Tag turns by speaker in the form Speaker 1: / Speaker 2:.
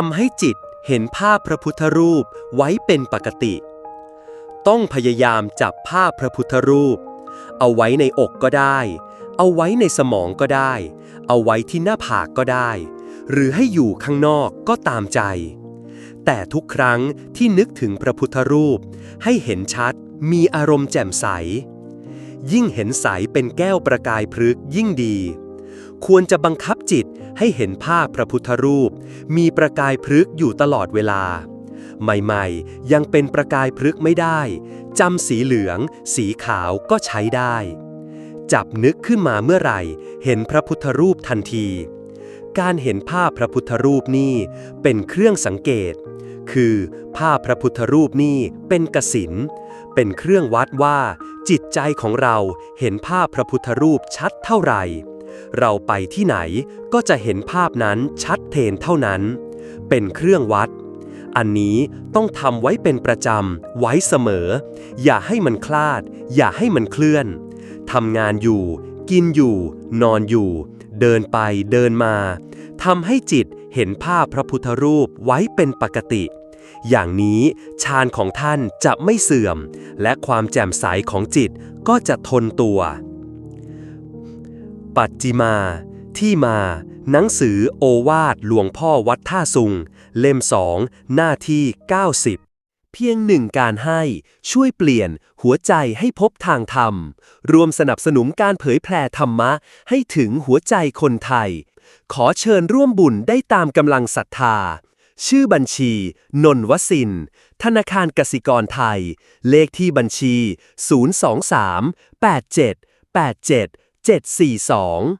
Speaker 1: ทำให้จิตเห็นภาพพระพุทธรูปไว้เป็นปกติ ต้องพยายามจับภาพพระพุทธรูป เอาไว้ในอกก็ได้ เอาไว้ในสมองก็ได้ เอาไว้ที่หน้าผากก็ได้ หรือให้อยู่ข้างนอกก็ตามใจ แต่ทุกครั้งที่นึกถึงพระพุทธรูป ให้เห็นชัดมีอารมณ์แจ่มใส ยิ่งเห็นใสเป็นแก้วประกายพฤกยิ่งดี ควรจะบังคับจิตให้เห็นภาพพระพุทธรูป มีประกายพฤกอยู่ตลอดเวลา ใหม่ๆ ยังเป็นประกายพฤกไม่ได้จำสีเหลือง สีขาวก็ใช้ได้ จับนึกขึ้นมาเมื่อไหร่ เห็นพระพุทธรูปทันที การเห็นภาพพระพุทธรูปนี่เป็นเครื่องสังเกต คือภาพพระพุทธรูปนี่เป็นกสินเป็นเครื่องวัดว่าจิตใจของเราเห็นภาพพระพุทธรูปชัดเท่าไหร่ เราไปที่ไหนก็จะเห็นภาพนั้นชัดเจนเท่านั้น เป็นเครื่องวัด อันนี้ต้องทำไว้เป็นประจำ ไว้เสมอ อย่าให้มันคลาด อย่าให้มันเคลื่อนทำงานอยู่ กินอยู่ นอนอยู่ เดินไปเดินมาทำให้จิตเห็นภาพพระพุทธรูปไว้เป็นปกติ อย่างนี้ฌานของท่านจะไม่เสื่อม และความแจ่มใสของจิตก็จะทนตัว ปัจจิมา ที่มา หนังสือโอวาทหลวงพ่อวัดท่าสุง เล่มสอง หน้าที่ 90 เพียงหนึ่งการให้ช่วยเปลี่ยนหัวใจให้พบทางธรรม รวมสนับสนุนการเผยแผ่ธรรมะ ให้ถึงหัวใจคนไทย ขอเชิญร่วมบุญได้ตามกำลังศรัทธา ชื่อบัญชี นนวสิน ธนาคารกสิกรไทย เลขที่บัญชี 023 87 87 742